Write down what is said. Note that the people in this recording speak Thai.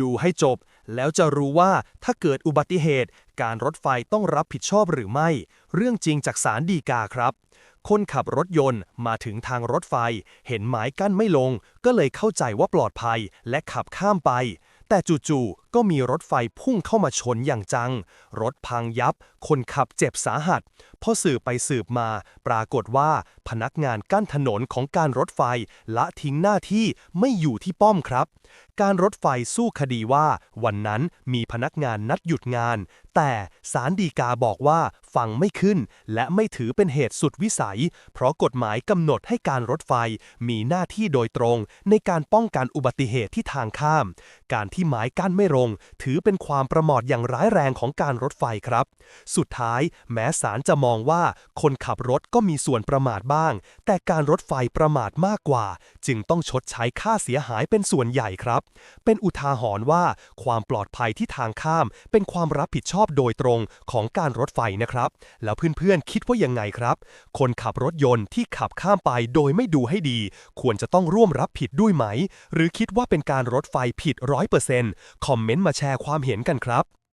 ดูให้จบ แล้วจะรู้ว่าถ้าเกิดอุบัติเหตุ การรถไฟต้องรับผิดชอบหรือไม่ เรื่องจริงจากสารดีกาครับ คนขับรถยนต์มาถึงทางรถไฟ เห็นหมายกั้นไม่ลง ก็เลยเข้าใจว่าปลอดภัยและขับข้ามไป แต่จู่ๆก็มีรถไฟพุ่งเข้ามาชนอย่างจัง รถพังยับ คนขับเจ็บสาหัสพอสืบไปสืบมา ปรากฏว่าพนักงานกั้นถนนของการรถไฟละทิ้งหน้าที่ไม่อยู่ที่ป้อมครับ การรถไฟสู้คดีว่า วันนั้นมีพนักงานนัดหยุดงาน แต่ศาลฎีกาบอกว่าฟังไม่ขึ้น และไม่ถือเป็นเหตุสุดวิสัย เพราะกฎหมายกำหนดให้การรถไฟมีหน้าที่โดยตรง ในการป้องกันอุบัติเหตุที่ทางข้าม การที่หมายกั้นไม่ลง ถือเป็นความประมาทอย่างร้ายแรงของการรถไฟครับ สุดท้าย แม้ศาลจะมองว่าคนขับรถก็มีส่วนประมาทบ้าง แต่การรถไฟประมาทมากกว่า จึงต้องชดใช้ค่าเสียหายเป็นส่วนใหญ่ครับ เป็นอุทาหรณ์ว่า ความปลอดภัยที่ทางข้าม เป็นความรับผิดชอบโดยตรงของการรถไฟนะครับ แล้วเพื่อนๆคิดว่ายังไงครับ คนขับรถยนต์ที่ขับข้ามไปโดยไม่ดูให้ดี ควรจะต้องร่วมรับผิดด้วยไหม หรือคิดว่าเป็นการรถไฟผิดร้อยเปอร์เซ็นต์คอมเมนต์มาแชร์ความเห็นกันครับ